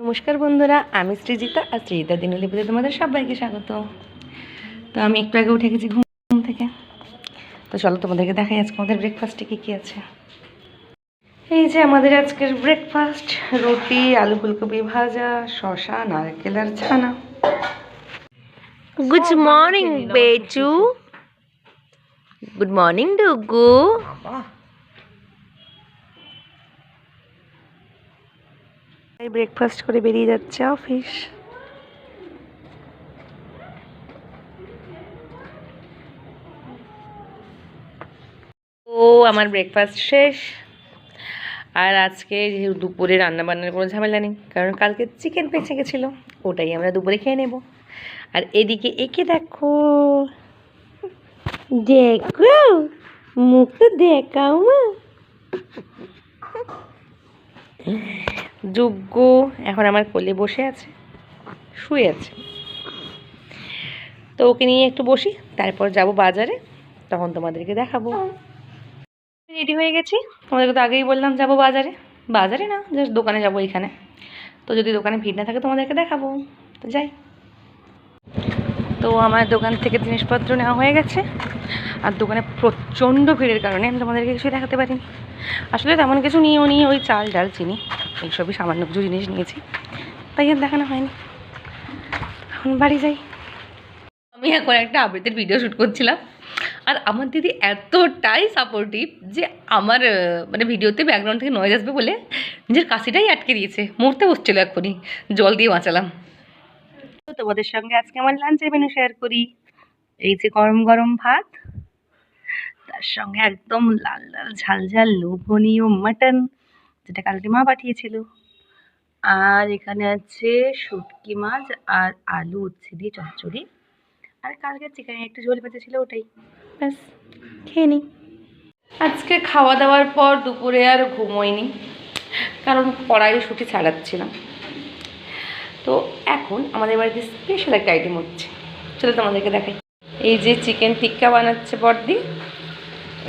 নমস্কার বন্ধুরা, আমি শ্রীজিতা আর সৃজিতা দিনলিপিতে তোমাদের সবাইকে স্বাগত। তো আমি একটু আগে উঠে গেছি ঘুম থেকে। তো চলো তোমাদেরকে দেখাই আজকে আমাদের ব্রেকফাস্টে কী কী আছে। এই যে আমাদের আজকের ব্রেকফাস্ট রুটি, আলু ফুলকপি ভাজা শশা নারকেল আর ছানা। Good morning Bechu good morning Dugu breakfast করে বেরিয়ে যাচ্ছে অফিস ও আমার ব্রেকফাস্ট শেষ। আর আজকে যেহেতু দুপুরে রান্না বান্নার কোনো ঝামেলা নেই কারণ কালকে চিকেন পেঁচে গেছিল ওটাই আমরা দুপুরে খেয়ে নেব। আর এদিকে একে দেখো দেখো, মুখ তো দেখাও মা। যোগ্য এখন আমার কোলে বসে আছে, শুয়ে আছে। তো ওকে নিয়ে একটু বসি, তারপর যাব বাজারে, তখন তোমাদেরকে দেখাবো। রেডি হয়ে গেছি? তোমাদেরকে তো আগেই বললাম যাব বাজারে। বাজারে না জাস্ট দোকানে যাব এখানে। তো যদি দোকানে ভিড় না থাকে, তোমাদেরকে দেখাবো। তো যাই। তো আমার দোকান থেকে জিনিসপত্র নেওয়া হয়ে গেছে। আর দোকানে প্রচণ্ড ভিড়ের কারণে আমি তোমাদেরকে কিছু দেখাতে পারিনি। আসলে তেমন কিছু নিয়েও নিয়ে ওই চাল ডাল, চিনি, এইসবই সামান্য কিছু জিনিস নিয়েছি। তাই আর দেখানো হয়নি। এখন বাড়ি যাই। আমি এখন একটা আবৃত্তির ভিডিও শ্যুট করছিলাম। আর আমার দিদি এতটাই সাপোর্টিভ যে আমার মানে ভিডিওতে ব্যাকগ্রাউন্ড থেকে নয়েজ আসবে বলে নিজের কাশিটাই আটকে দিয়েছে। মরতে বসছিল এক্ষুনি। জল দিয়ে বাঁচালাম। তোমাদের সঙ্গে আজকে আমার লাঞ্চের মেনু শেয়ার করি। এই যে গরম গরম ভাত, তার সঙ্গে একদম লাল লাল ঝাল ঝাল লোভনীয় মাটন যেটা কালকে মা পাঠিয়েছিল। আর এখানে আছে শুটকি মাছ আর আলু উচ্ছে দিয়ে চচ্চড়ি। আর কালকে চিকেনের একটু ঝোল ভেজে ছিল ওটাই। ব্যাস, খেয়ে নিই আজকে খাওয়া দাওয়ার পর দুপুরে আর ঘুমোইনি, কারণ কড়াইশুটি ছাড়াচ্ছিলাম। তো এখন আমাদের বাড়িতে স্পেশাল একটা আইটেম হচ্ছে। চলো তোমাদেরকে দেখাই। এই যে চিকেন টিক্কা বানাচ্ছে বর্দি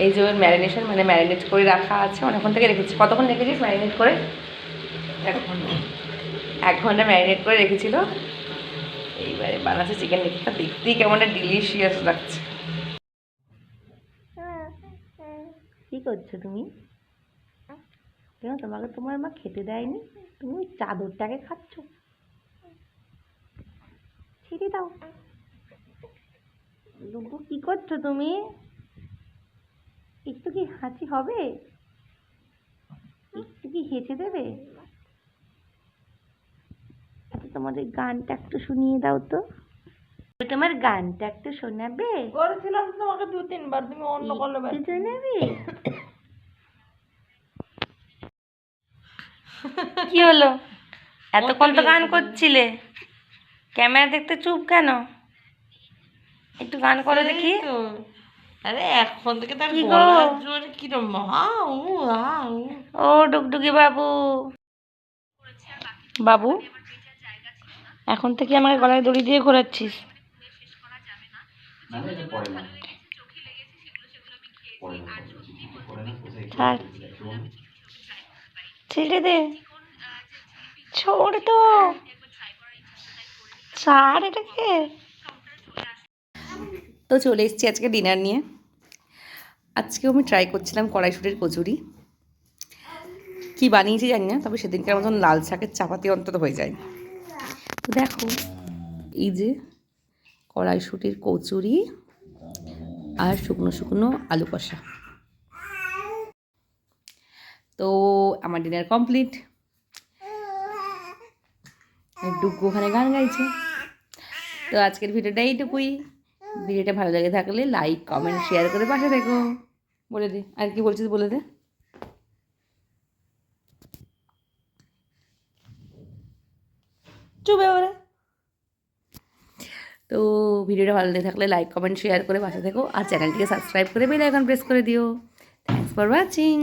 এই যে ওর ম্যারিনেশন মানে ম্যারিনেট করে রাখা আছে। অনেকক্ষণ থেকে রেখেছি। কতক্ষণ রেখেছিস ম্যারিনেট করে? এক ঘণ্টা। এক ঘণ্টা ম্যারিনেট করে রেখেছিল। এইবারে বানাচ্ছে চিকেন টিক্কা দেখতেই কেমন ডিলিশিয়াস লাগছে। কি করছ তুমি? কেন তোমাকে তোমার মা খেতে দেয়নি? তুমি ওই চাদরটাকে খাচ্ছ? ছেড়ে দাও। লুকু কি করছ তুমি? একটু কি হাসি হবে? একটু কি হেসে দেবে? আচ্ছা তোমার গানটা একটু শুনিয়ে দাও তো। তোমার গানটা একটু শোনাবে? করেছিলাম তোমাকে দু তিনবার তুমি অন্য করলে একটু শোনাবে? কি হলো? এতক্ষণ তো গান করছিলে? ক্যামেরা দেখতে চুপ কেন? একটু গান করো দেখি। আরে এখন থেকে তার জোরে কিরম? How how. ও ডুগডুগি বাবু। বাবু এখন থেকে আমাকে গলায় দড়ি দিয়ে ঘোরাচ্ছিস। ছাড় ছেড়ে দে ছোড় তো ছাড় এটাকে তো চলে এসেছি আজকে ডিনার নিয়ে। আজকেও আমি ট্রাই করছিলাম কড়াইশুটির কচুরি। কি বানিয়েছি জানি না, তবে সেদিনকার মতন লাল শাকের চাপাতি অন্তত হয়ে যায় তো দেখো, এই যে কড়াইশুটির কচুরি আর শুকনো শুকনো আলু কষা। তো আমার ডিনার কমপ্লিট ডুগু ওখানে গান গাইছে। তো আজকের ভিডিওটা এইটুকুই। ভিডিওটা ভালো লেগে থাকলে লাইক কমেন্ট শেয়ার করে পাশে দেখো বলে দে, আর কি বলছিস বলে দে। চুপ এবারে। তো ভিডিওটা ভালো লেগে থাকলে লাইক কমেন্ট শেয়ার করে পাশে থেকো। আর চ্যানেলটিকে সাবস্ক্রাইব করে বেল আইকন প্রেস করে দিও। Thanks for watching